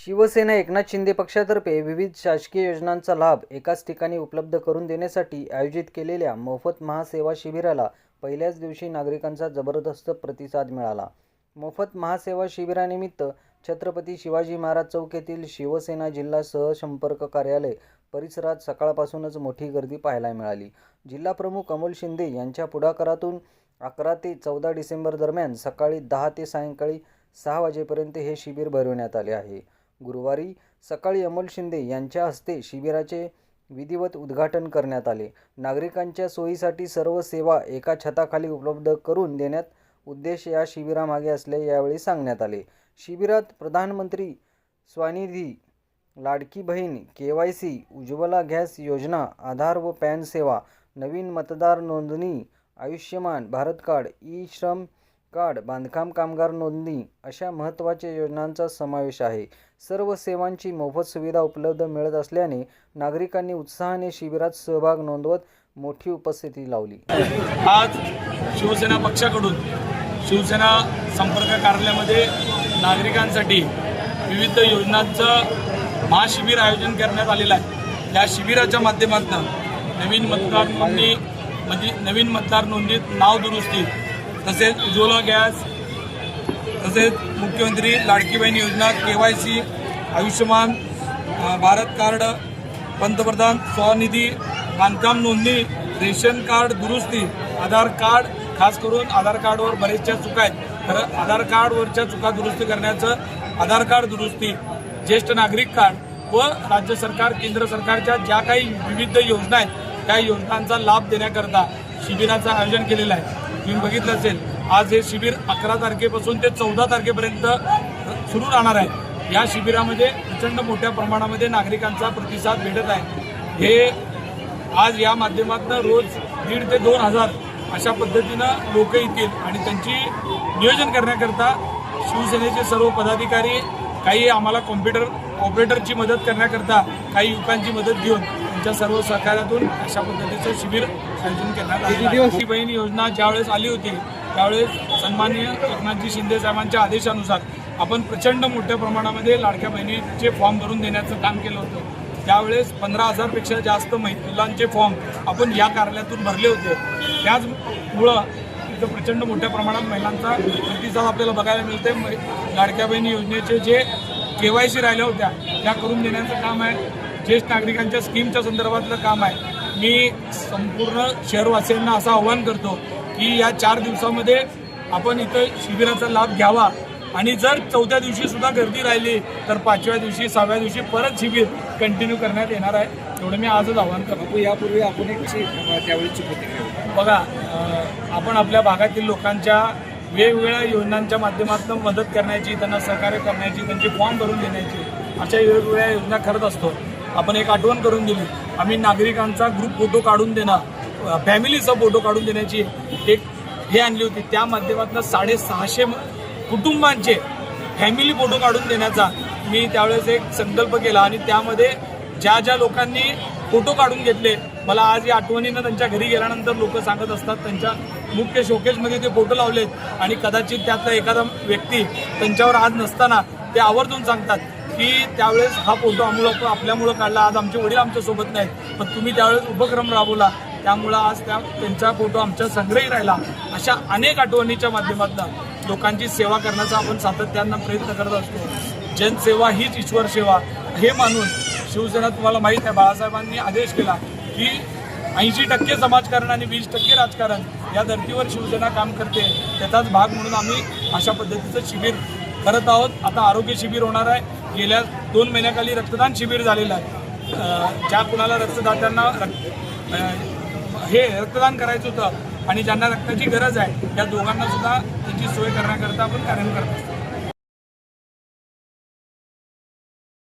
शिवसेना एकनाथ शिंदे पक्षातर्फे विविध शासकीय योजनांचा लाभ एकाच ठिकाणी उपलब्ध करून देण्यासाठी आयोजित केलेल्या मोफत महासेवा शिबिराला पहिल्याच दिवशी नागरिकांचा जबरदस्त प्रतिसाद मिळाला. मोफत महासेवा शिबिरानिमित्त छत्रपती शिवाजी महाराज चौक येथील शिवसेना जिल्हा सहसंपर्क कार्यालय परिसरात सकाळपासूनच मोठी गर्दी पाहायला मिळाली. जिल्हा प्रमुख अमोल शिंदे यांच्या पुढाकारातून अकरा ते चौदा डिसेंबर दरम्यान सकाळी दहा ते सायंकाळी सहा वाजेपर्यंत हे शिबिर भरवण्यात आले आहे. गुरुवारी सकाळी अमोल शिंदे यांच्या हस्ते शिबिराचे विधिवत उद्घाटन करण्यात आले. नागरिकांच्या सोयीसाठी सर्व सेवा एका छताखाली उपलब्ध करून देण्यात उद्देश या शिबिरामागे असले यावेळी सांगण्यात आले. शिबिरात प्रधानमंत्री Svanidhi Ladki Bahin K Y C Ujjwala gas योजना आधार व पॅन सेवा नवीन मतदार नोंदणी Ayushman Bharat card e Shram card बांधकाम कामगार नोंदणी अशा महत्त्वाच्या योजनांचा समावेश आहे. सर्व सेवांची मोफत सुविधा उपलब्ध मिळत असल्याने नागरिकांनी उत्साहाने शिबिरात सहभाग नोंदवत मोठी उपस्थिती लावली. आज शिवसेना पक्षाकडून शिवसेना संपर्क कार्यालयामध्ये नागरिकांसाठी विविध योजनांचं महाशिबिर आयोजन करण्यात आलेलं आहे. या शिबिराच्या माध्यमातून नवीन मतदार नोंदणी म्हणजे नवीन मतदार नोंदणीत नाव दुरुस्ती तसेच उज्ज्वला गॅस तसेच मुख्यमंत्री लाडकी बहीण योजना K Y C Ayushman Bharat card पंतप्रधान स्वनिधी बांधकाम नोंदणी रेशन कार्ड दुरुस्ती आधार कार्ड खास करून आधार कार्डवर बरेचशा चुका आहेत. तर आधार कार्डवरच्या चुका दुरुस्ती करण्याचं आधार कार्ड दुरुस्ती ज्येष्ठ नागरिक कार्ड व राज्य सरकार केंद्र सरकारच्या ज्या काही विविध योजना आहेत त्या योजनांचा लाभ देण्याकरता शिबिराचं आयोजन केलेलं आहे. तुम्ही बघितलं असेल आज हे शिबिर अकरा तारखेपासून ते चौदा तारखेपर्यंत सुरू राहणार आहे. या शिबिरामध्ये प्रचंड मोठ्या प्रमाणामध्ये नागरिकांचा प्रतिसाद भेटत आहे. हे आज या माध्यमातून रोज दीड ते दोन हजार अशा पद्धतीनं लोक येतील आणि त्यांची नियोजन करण्याकरता शिवसेनेचे सर्व पदाधिकारी काही आम्हाला कॉम्प्युटर ऑपरेटरची मदत करण्याकरता काही युवकांची मदत घेऊन त्यांच्या सर्व सहकार्यातून अशा पद्धतीचं शिबिर आयोजन करण्यात. लाडकी बहीण योजना ज्यावेळेस आली होती त्यावेळेस सन्माननीय एकनाथजी शिंदे साहेबांच्या आदेशानुसार आपण प्रचंड मोठ्या प्रमाणामध्ये लाडक्या बहिणीचे फॉर्म भरून देण्याचं काम केलं होतं. त्यावेळेस पंधरा हजारपेक्षा जास्त महिलांचे फॉर्म आपण या कार्यालयातून भरले होते. त्याचमुळं इथं प्रचंड मोठ्या प्रमाणात महिलांचा प्रतिसाद आपल्याला बघायला मिळते लाडक्या बहिणी योजनेचे जे के वाय सी राहिल्या होत्या त्या करून देण्याचं काम आहे. ज्येष्ठ नागरिकांच्या स्कीमच्या संदर्भातलं काम आहे. मी संपूर्ण शहरवासियांना असं आव्हान करतो की या चार दिवसामध्ये आपण इथं शिबिराचा लाभ घ्यावा. आणि जर चौथ्या दिवशी सुद्धा गर्दी राहिली तर पाचव्या दिवशी सहाव्या दिवशी परत शिबिर कंटिन्यू करण्यात येणार आहे. एवढं मी आजच आव्हान करतो. यापूर्वी आपण एक कशी त्यावेळीची प्रतिक्रिया बघा आपण आपल्या भागातील लोकांच्या वेगवेगळ्या योजनांच्या माध्यमातून मदत करण्याची त्यांना सहकार्य करण्याची त्यांचे फॉर्म भरून देण्याची अशा वेगवेगळ्या योजना करत असतो. आपण एक आठवण करून दिली. आम्ही नागरिकांचा ग्रुप फोटो काढून देणं फॅमिलीचा फोटो काढून देण्याची एक हे आणली होती. त्या माध्यमातून साडेसहाशे कुटुंबांचे फॅमिली फोटो काढून देण्याचा मी त्यावेळेस एक संकल्प केला आणि त्यामध्ये ज्या ज्या लोकांनी फोटो काढून घेतले मला आज या आठवणीनं त्यांच्या घरी गेल्यानंतर लोक सांगत असतात त्यांच्या मुख्य शोकेशमध्ये ते फोटो लावलेत आणि कदाचित त्यातला एखादा व्यक्ती त्यांच्यावर आज नसताना ते आवर्जून सांगतात. की त्यावेळेस हा फोटो आम्हाला आपल्यामुळं काढला. आज आमचे वडील आमच्यासोबत नाहीत पण तुम्ही त्यावेळेस उपक्रम राबवला. त्यामुळं आज त्या त्यांचा फोटो आमच्या संग्रही राहिला. अशा अनेक आठवणीच्या माध्यमातून लोकांची सेवा करण्याचा आपण सातत्यानं प्रयत्न करत असतो. जनसेवा हीच ईश्वर सेवा. हे मानून शिवसेना तुम्हाला माहीत आहे बाळासाहेबांनी आदेश केला की ऐंशी टक्के समाजकारण आणि वीस टक्के राजकारण या धर्तीवर शिवसेना काम करते. त्याचाच भाग म्हणून आम्ही अशा पद्धतीचं शिबिर करत आहोत. आता आरोग्य शिबिर होणार आहे. गेल्या दोन महिन्याखाली रक्तदान शिबिर झालेलं आहे. ज्या कुणाला रक्तदात्यांना रक्त हे रक्तदान करायचं होतं आणि ज्यांना रक्ताची गरज आहे त्या दोघांना सुद्धा त्याची सोय करण्याकरता आपण कार्यक्रम करत असतो.